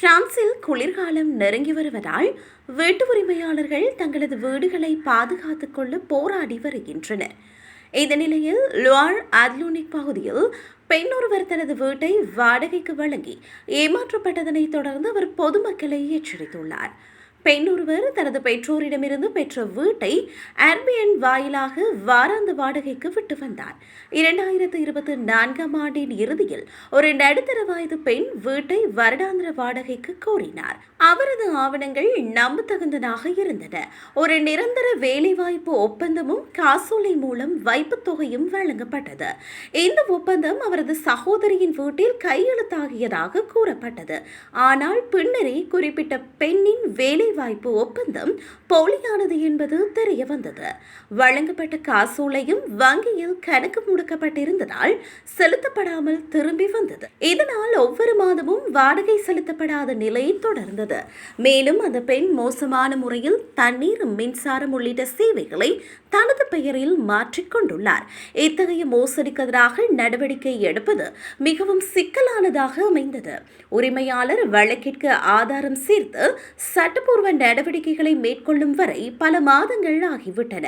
பிரான்சில் குளிர்காலம் நெருங்கி வருவதால் வீட்டு உரிமையாளர்கள் தங்களது வீடுகளை பாதுகாத்துக் கொள்ள போராடி வருகின்றனர். இந்த நிலையில் லுவார் அத்லூனிக் பகுதியில் பெண் ஒருவர் தனது வீட்டை வாடகைக்கு வழங்கி ஏமாற்றப்பட்டதனை தொடர்ந்து அவர் பொதுமக்களை எச்சரித்துள்ளார் பெண் ஒருவர் தனது பெற்றோரிடமிருந்து பெற்ற வீட்டை ஏர்பிஎன் வாயிலாக வாராந்த வாடகைக்கு விட்டு வந்தார். இரண்டாயிரத்து இருபத்தி நான்காம் ஆண்டின் இறுதியில் ஒரு நடுத்தர வயது பெண் வீட்டை வருடாந்திர வாடகைக்கு கோரினார். அவரது ஆவணங்கள் நம்பத்தகுந்ததாக இருந்தன. ஒரு நிரந்தர வேலைவாய்ப்பு ஒப்பந்தமும் காசோலை மூலம் வைப்புத் தொகையும் வழங்கப்பட்டது. இந்த ஒப்பந்தம் அவரது சகோதரியின் வீட்டில் கையெழுத்தாகியதாக கூறப்பட்டது. ஆனால் பின்னரே குறிப்பிட்ட பெண்ணின் வேலை வேலைவாய்ப்பு ஒப்பந்தம் போலியானது என்பது தெரிய வந்தது. வழங்கப்பட்ட காசோலையும் வங்கியில் கணக்கு முடக்கப்பட்டிருந்ததால் செலுத்தப்படாமல் திரும்பி வந்தது. இதனால் ஒவ்வொரு மாதமும் வாடகை செலுத்தப்படாத நிலை தொடர்ந்தது. மேலும் அந்த பெண் மோசமான முறையில் தண்ணீர் மின்சாரம் உள்ளிட்ட சேவைகளை தனது பெயரில் மாற்றிக்கொண்டுள்ளார் இத்தகைய மோசடிக்கு எதிராக நடவடிக்கை எடுப்பது மிகவும் சிக்கலானதாக அமைந்தது. உரிமையாளர் வழக்கிற்கு ஆதாரம் சேர்த்து சட்டப்பூர்வ சட்டப்பூர்வ நடவடிக்கைகளை மேற்கொள்ளும் வரை பல மாதங்கள் ஆகிவிட்டன.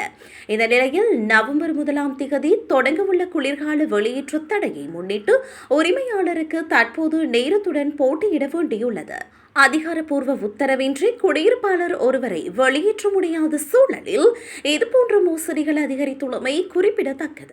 இந்த நிலையில் நவம்பர் முதலாம் திகதி தொடங்கவுள்ள குளிர்கால வெளியேற்ற தடையை முன்னிட்டு உரிமையாளருக்கு தற்போது நேரத்துடன் போட்டியிட வேண்டியுள்ளது. அதிகாரப்பூர்வ உத்தரவின்றி குடியிருப்பாளர் ஒருவரை வெளியேற்ற முடியாத சூழலில் இதுபோன்ற மோசடிகள் அதிகரித்துள்ளமை குறிப்பிடத்தக்கது.